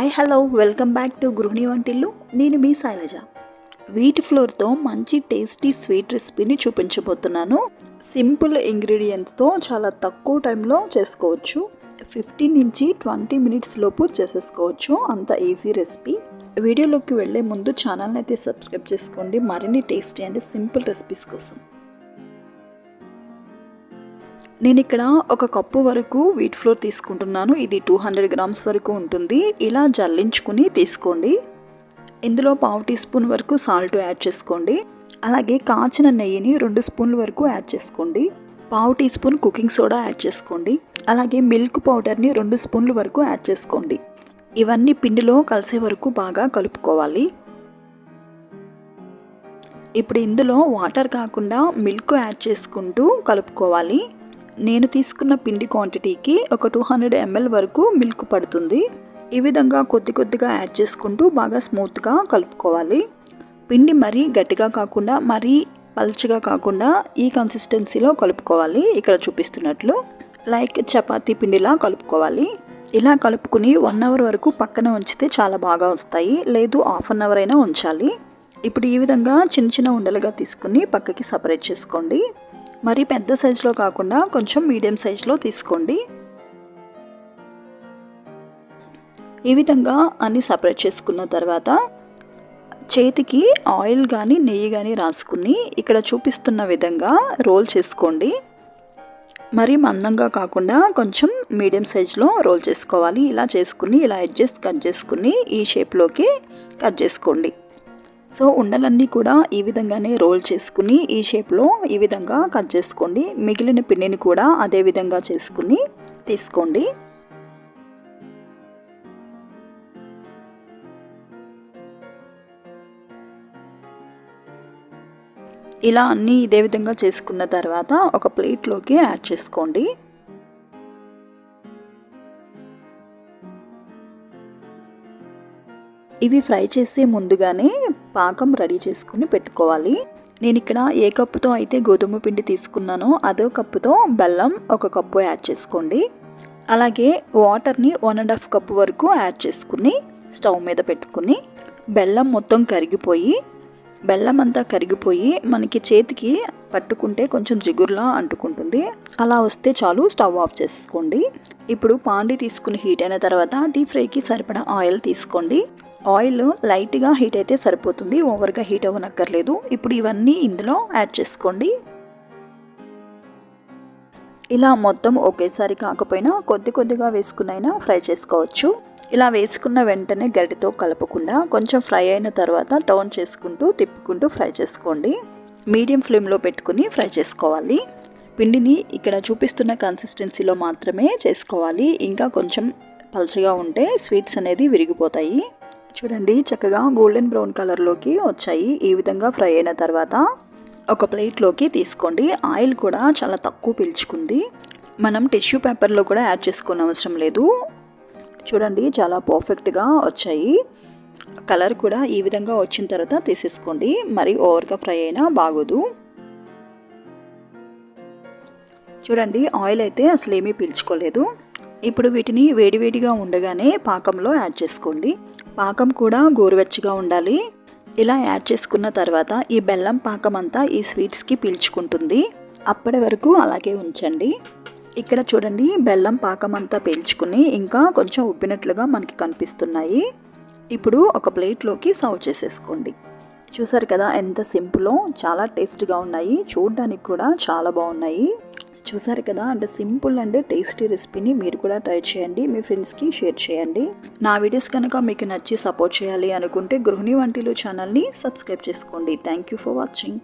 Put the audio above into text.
Hi hello welcome back to గృహిణి వంటిల్లు. నేను మీ శైలజ. వీట్ ఫ్లోర్తో మంచి టేస్టీ స్వీట్ రెసిపీని చూపించబోతున్నాను. సింపుల్ ఇంగ్రీడియంట్స్తో చాలా తక్కువ టైంలో చేసుకోవచ్చు. ఫిఫ్టీన్ నుంచి ట్వంటీ మినిట్స్ లోపు చేసేసుకోవచ్చు. అంత ఈజీ రెసిపీ. వీడియోలోకి వెళ్ళే ముందు ఛానల్ని అయితే సబ్స్క్రైబ్ చేసుకోండి. మరిన్ని టేస్టీ అండ్ సింపుల్ రెసిపీస్ కోసం. నేను ఇక్కడ ఒక కప్పు వరకు వీట్ ఫ్లోర్ తీసుకుంటున్నాను. ఇది టూ హండ్రెడ్ గ్రామ్స్ వరకు ఉంటుంది. ఇలా జల్లించుకుని తీసుకోండి. ఇందులో పావు టీ స్పూన్ వరకు సాల్ట్ యాడ్ చేసుకోండి. అలాగే కాచిన నెయ్యిని రెండు స్పూన్ల వరకు యాడ్ చేసుకోండి. పావు teaspoon cooking soda add చేసుకోండి. అలాగే మిల్క్ పౌడర్ని రెండు స్పూన్ల వరకు యాడ్ చేసుకోండి. ఇవన్నీ పిండిలో కలిసే వరకు బాగా కలుపుకోవాలి. ఇప్పుడు ఇందులో వాటర్ కాకుండా మిల్క్ యాడ్ చేసుకుంటూ కలుపుకోవాలి. నేను తీసుకున్న పిండి క్వాంటిటీకి ఒక టూ హండ్రెడ్ ఎంఎల్ వరకు మిల్క్ పడుతుంది. ఈ విధంగా కొద్ది కొద్దిగా యాడ్ చేసుకుంటూ బాగా స్మూత్గా కలుపుకోవాలి. పిండి మరీ గట్టిగా కాకుండా మరీ పల్చగా కాకుండా ఈ కన్సిస్టెన్సీలో కలుపుకోవాలి. ఇక్కడ చూపిస్తున్నట్లు లైక్ చపాతీ పిండిలా కలుపుకోవాలి. ఇలా కలుపుకుని వన్ అవర్ వరకు పక్కన ఉంచితే చాలా బాగా వస్తాయి. లేదు హాఫ్ అన్ అవర్ అయినా ఉంచాలి. ఇప్పుడు ఈ విధంగా చిన్న చిన్న ఉండలుగా తీసుకుని పక్కకి సపరేట్ చేసుకోండి. మరి పెద్ద సైజులో కాకుండా కొంచెం మీడియం సైజులో తీసుకోండి. ఈ విధంగా అన్ని సపరేట్ చేసుకున్న తర్వాత చేతికి ఆయిల్ కానీ నెయ్యి కానీ రాసుకుని ఇక్కడ చూపిస్తున్న విధంగా రోల్ చేసుకోండి. మరీ మందంగా కాకుండా కొంచెం మీడియం సైజులో రోల్ చేసుకోవాలి. ఇలా చేసుకుని ఇలా అడ్జస్ట్ కట్ చేసుకుని ఈ షేప్లోకి కట్ చేసుకోండి. సో ఉండలన్నీ కూడా ఈ విధంగానే రోల్ చేసుకుని ఈ షేప్లో ఈ విధంగా కట్ చేసుకోండి. మిగిలిన పిండిని కూడా అదే విధంగా చేసుకుని తీసుకోండి. ఇలా అన్నీ ఇదే విధంగా చేసుకున్న తర్వాత ఒక ప్లేట్లోకి యాడ్ చేసుకోండి. ఇవి ఫ్రై చేసే ముందుగానే పాకం రెడీ చేసుకుని పెట్టుకోవాలి. నేను ఇక్కడ ఏ కప్పుతో అయితే గోధుమ పిండి తీసుకున్నానో అదో కప్పుతో బెల్లం ఒక కప్పు యాడ్ చేసుకోండి. అలాగే వాటర్ని వన్ అండ్ హాఫ్ కప్పు వరకు యాడ్ చేసుకుని స్టవ్ మీద పెట్టుకుని బెల్లం మొత్తం కరిగిపోయి బెల్లం అంతా కరిగిపోయి మనకి చేతికి పట్టుకుంటే కొంచెం జిగురులా అంటుకుంటుంది. అలా వస్తే చాలు స్టవ్ ఆఫ్ చేసుకోండి. ఇప్పుడు పాండి తీసుకుని హీట్ అయిన తర్వాత డీప్ ఫ్రైకి సరిపడా ఆయిల్ తీసుకోండి. ఆయిల్ లైట్గా హీట్ అయితే సరిపోతుంది. ఓవర్గా హీట్ అవ్వనక్కర్లేదు. ఇప్పుడు ఇవన్నీ ఇందులో యాడ్ చేసుకోండి. ఇలా మొత్తం ఒకేసారి కాకపోయినా కొద్ది కొద్దిగా వేసుకునైనా ఫ్రై చేసుకోవచ్చు. ఇలా వేసుకున్న వెంటనే గరిటితో కలపకుండా కొంచెం ఫ్రై అయిన తర్వాత టర్న్ చేసుకుంటూ తిప్పుకుంటూ ఫ్రై చేసుకోండి. మీడియం ఫ్లేమ్లో పెట్టుకుని ఫ్రై చేసుకోవాలి. పిండిని ఇక్కడ చూపిస్తున్న కన్సిస్టెన్సీలో మాత్రమే చేసుకోవాలి. ఇంకా కొంచెం పలచగా ఉంటే స్వీట్స్ అనేది విరిగిపోతాయి. చూడండి చక్కగా గోల్డెన్ బ్రౌన్ కలర్లోకి వచ్చాయి. ఈ విధంగా ఫ్రై అయిన తర్వాత ఒక ప్లేట్లోకి తీసుకోండి. ఆయిల్ కూడా చాలా తక్కువ పీల్చుకుంది. మనం టిష్యూ పేపర్లో కూడా యాడ్ చేసుకోని అవసరం లేదు. చూడండి చాలా పర్ఫెక్ట్గా వచ్చాయి. కలర్ కూడా ఈ విధంగా వచ్చిన తర్వాత తీసేసుకోండి. మరి ఓవర్గా ఫ్రై అయినా బాగోదు. చూడండి ఆయిల్ అయితే అసలు ఏమీ పీల్చుకోలేదు. ఇప్పుడు వీటిని వేడివేడిగా ఉండగానే పాకంలో యాడ్ చేసుకోండి. పాకం కూడా గోరువెచ్చగా ఉండాలి. ఇలా యాడ్ చేసుకున్న తర్వాత ఈ బెల్లం పాకం అంతా ఈ స్వీట్స్కి పీల్చుకుంటుంది. అప్పటి వరకు అలాగే ఉంచండి. ఇక్కడ చూడండి బెల్లం పాకం అంతా పీల్చుకుని ఇంకా కొంచెం ఉబ్బినట్లుగా మనకి కనిపిస్తున్నాయి. ఇప్పుడు ఒక ప్లేట్లోకి సర్వ్ చేసేసుకోండి. చూసారు కదా ఎంత సింపులో చాలా టేస్ట్గా ఉన్నాయి. చూడడానికి కూడా చాలా బాగున్నాయి. చూసారు కదా అంటే సింపుల్ అండ్ టేస్టీ రెసిపీని మీరు కూడా ట్రై చేయండి మీ ఫ్రెండ్స్కి షేర్ చేయండి. నా వీడియోస్ కనుక మీకు నచ్చి సపోర్ట్ చేయాలి అనుకుంటే గృహిణి వంటిలు ఛానల్ని సబ్స్క్రైబ్ చేసుకోండి. Thank you for watching.